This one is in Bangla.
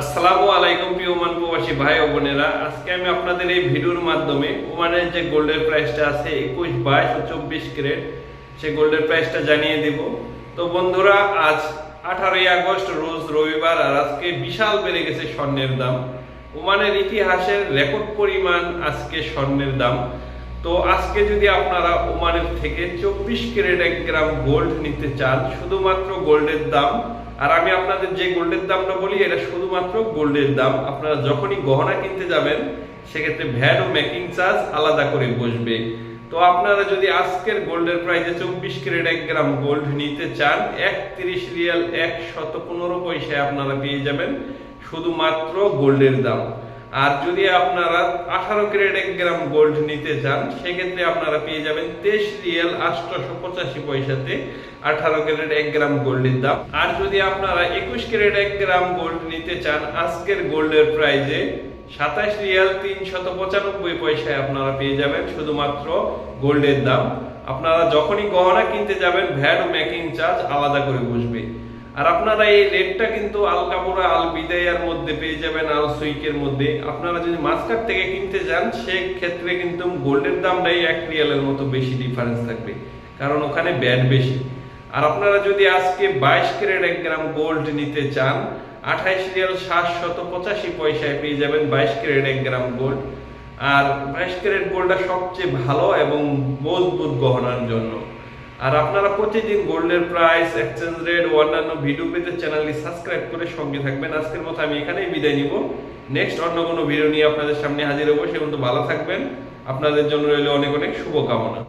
আসসালামু আলাইকুম প্রিয় ওমান প্রবাসী ভাই ও বোনেরা। আজকে আমি আপনাদের এই ভিডিওর মাধ্যমে ওমানের যে গোল্ডের প্রাইসটা আছে একুশ, বাইশ ও চব্বিশ ক্যারেট, সেই গোল্ডের প্রাইসটা জানিয়ে দিব। তো বন্ধুরা, আজ আঠারোই আগস্ট, রোজ রবিবার, আর আজকে বিশাল বেড়ে গেছে স্বর্ণের দাম। ওমানের ইতিহাসের রেকর্ড পরিমাণ আজকে স্বর্ণের দাম। তো আজকে যদি আপনারা ওমানের থেকে চব্বিশ ক্যারেট এক গ্রাম গোল্ড নিতে চান, শুধুমাত্র গোল্ডের দাম, আর আমি আপনাদের যে গোল্ডের দামটা বলি, এটা শুধুমাত্র গোল্ডের দাম। আপনারা যখনই গহনা কিনতে যাবেন, সেক্ষেত্রে ভ্যাট ও মেকিং চার্জ আলাদা করে বসবে। তো আপনারা যদি আজকের গোল্ডের প্রাইসে চব্বিশ ক্যারেট এক গ্রাম গোল্ড নিতে চান, একত্রিশ রিয়াল এক শত পনেরো পয়সায় আপনারা পেয়ে যাবেন শুধুমাত্র গোল্ডের দাম। আর যদি আপনারা আঠারো ক্যারেট এক গ্রাম গোল্ড নিতে চান, সেক্ষেত্রে আপনারা পেয়ে যাবেন তেইশ রিয়েল আটশোশো পঁচাশি পয়সাতে আঠারো ক্যারেট এক গ্রাম গোল্ডের দাম। আর যদি আপনারা একুশ ক্যারেট এক গ্রাম গোল্ড নিতে চান, আজকের গোল্ডের প্রাইজে সাতাশ রিয়াল তিনশত পঁচানব্বই পয়সায় আপনারা পেয়ে যাবেন শুধুমাত্র গোল্ডের দাম। আপনারা যখনই গহনা কিনতে যাবেন, ভ্যাট ও মেকিং চার্জ আলাদা করে বসবে। আর আপনারা এই রেটটা কিন্তু আল কাপড়া আল বিদায়ার মধ্যে পেয়ে যাবেন, আল সুইকের মধ্যে। আপনারা যদি মাস্কার থেকে কিনতে যান, সেক্ষেত্রে কিন্তু গোল্ডের দামটাই এক রিয়ালের মতো বেশি ডিফারেন্স থাকবে। কারণ ওখানে ব্যাট বেশি। আর আপনারা যদি আজকে বাইশ ক্যারেট এক গ্রাম গোল্ড নিতে চান, আঠাইশ রিয়াল সাতশত পঁচাশি পয়সায় পেয়ে যাবেন বাইশ ক্যারেট এক গ্রাম গোল্ড আর বাইশ ক্যারেট গোল্ডটা সবচেয়ে ভালো এবং মজবুত গহনার জন্য। আর আপনারা প্রতিদিন গোল্ডের প্রাইস, এক্সচেঞ্জ রেট ও অন্যান্য ভিডিও পেতে চ্যানেলটি সাবস্ক্রাইব করে সঙ্গে থাকবেন। আজকের মতো আমি এখানেই বিদায় নিব। নেক্সট অন্য কোনো ভিডিও নিয়ে আপনাদের সামনে হাজির হব। সে ভালো থাকবেন। আপনাদের জন্য রইল অনেক অনেক শুভকামনা।